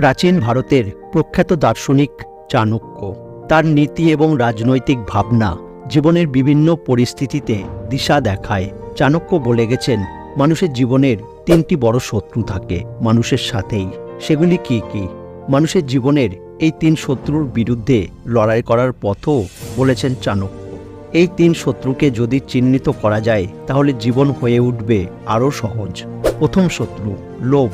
প্রাচীন ভারতের প্রখ্যাত দার্শনিক চাণক্য। তার নীতি এবং রাজনৈতিক ভাবনা জীবনের বিভিন্ন পরিস্থিতিতে দিশা দেখায়। চাণক্য বলে গেছেন, মানুষের জীবনের তিনটি বড় শত্রু থাকে, মানুষের সাথেই। সেগুলি কি কি? মানুষের জীবনের এই তিন শত্রুর বিরুদ্ধে লড়াই করার পথও বলেছেন চাণক্য। এই তিন শত্রুকে যদি চিহ্নিত করা যায়, তাহলে জীবন হয়ে উঠবে আরও সহজ। প্রথম শত্রু, লোভ।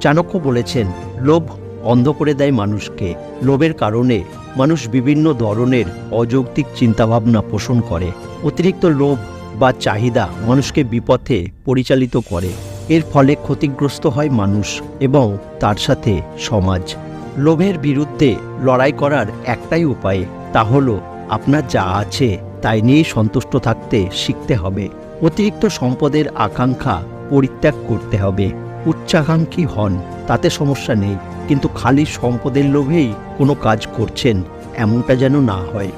চাণক্য বলেছেন, লোভ অন্ধ করে দেয় মানুষকে। লোভের কারণে মানুষ বিভিন্ন ধরনের অযৌক্তিক চিন্তাভাবনা পোষণ করে। অতিরিক্ত লোভ বা চাহিদা মানুষকে বিপথে পরিচালিত করে। এর ফলে ক্ষতিগ্রস্ত হয় মানুষ এবং তার সাথে সমাজ। লোভের বিরুদ্ধে লড়াই করার একটাই উপায় তা হলো আপনার যা আছে তাই নিয়েই সন্তুষ্ট থাকতে শিখতে হবে। অতিরিক্ত সম্পদের আকাঙ্ক্ষা পরিত্যাগ করতে হবে। উচ্চাকাঙ্ক্ষী হন, তাতে সমস্যা নেই। কিন্তু খালি সম্পদের লোভেই কোনো কাজ করছেন, এমনটা যেন না হয়।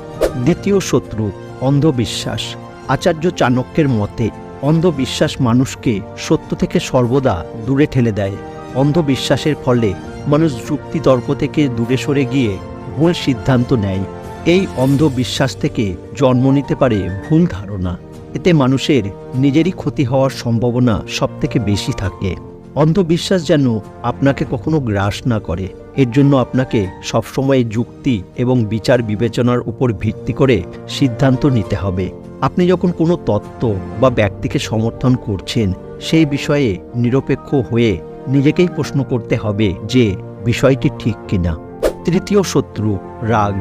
দ্বিতীয় শত্রু, অন্ধবিশ্বাস। আচার্য চাণক্যের মতে, অন্ধবিশ্বাস মানুষকে সত্য থেকে সর্বদা দূরে ঠেলে দেয়। অন্ধবিশ্বাসের ফলে মানুষ যুক্তি তর্ক থেকে দূরে সরে গিয়ে ভুল সিদ্ধান্ত নেয়। এই অন্ধবিশ্বাস থেকে জন্ম নিতে পারে ভুল ধারণা। এতে মানুষের নিজেরই ক্ষতি হওয়ার সম্ভাবনা সবথেকে বেশি থাকে। অন্ধবিশ্বাস যেন আপনাকে কখনো গ্রাস না করে। এর জন্য আপনাকে সবসময় যুক্তি এবং বিচার বিবেচনার উপর ভিত্তি করে সিদ্ধান্ত নিতে হবে। আপনি যখন কোনো তত্ত্ব বা ব্যক্তিকে সমর্থন করছেন, সেই বিষয়ে নিরপেক্ষ হয়ে নিজেকেই প্রশ্ন করতে হবে যে, বিষয়টি ঠিক কিনা। তৃতীয় শত্রু, রাগ।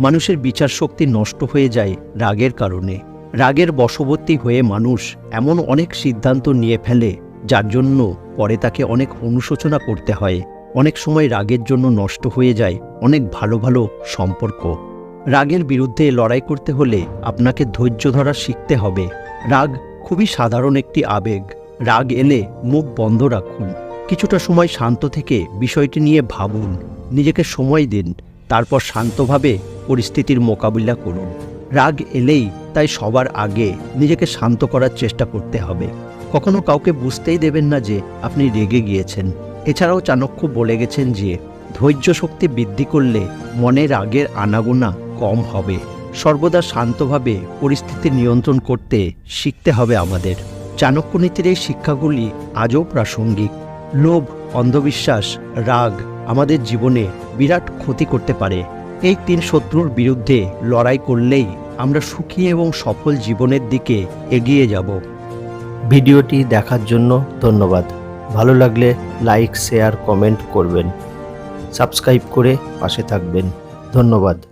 মানুষের বিচার শক্তি নষ্ট হয়ে যায় রাগের কারণে। রাগের বশবর্তী হয়ে মানুষ এমন অনেক সিদ্ধান্ত নিয়ে ফেলে যার জন্য পরে তাকে অনেক অনুশোচনা করতে হয়। অনেক সময় রাগের জন্য নষ্ট হয়ে যায় অনেক ভালো ভালো সম্পর্ক। রাগের বিরুদ্ধে লড়াই করতে হলে আপনাকে ধৈর্য ধরা শিখতে হবে। রাগ খুবই সাধারণ একটি আবেগ। রাগ এলে মুখ বন্ধ রাখুন। কিছুটা সময় শান্ত থেকে বিষয়টি নিয়ে ভাবুন। নিজেকে সময় দিন। তারপর শান্তভাবে পরিস্থিতির মোকাবিলা করুন। রাগ এলেই তাই সবার আগে নিজেকে শান্ত করার চেষ্টা করতে হবে। কখনো কাউকে বুঝতেই দেবেন না যে আপনি রেগে গিয়েছেন। এছাড়াও চাণক্য বলে গেছেন যে, ধৈর্য শক্তি বৃদ্ধি করলে মনে রাগের আনাগোনা কম হবে। সর্বদা শান্তভাবে পরিস্থিতি নিয়ন্ত্রণ করতে শিখতে হবে আমাদের। চাণক্য নীতির এই শিক্ষাগুলি আজও প্রাসঙ্গিক। লোভ, অন্ধবিশ্বাস, রাগ আমাদের জীবনে বিরাট ক্ষতি করতে পারে। এই তিন শত্রুর বিরুদ্ধে লড়াই করলেই আমরা সুখী এবং সফল জীবনের দিকে এগিয়ে যাব। ভিডিওটি দেখার জন্য ধন্যবাদ। ভালো লাগলে লাইক, শেয়ার, কমেন্ট করবেন। সাবস্ক্রাইব করে পাশে থাকবেন। ধন্যবাদ।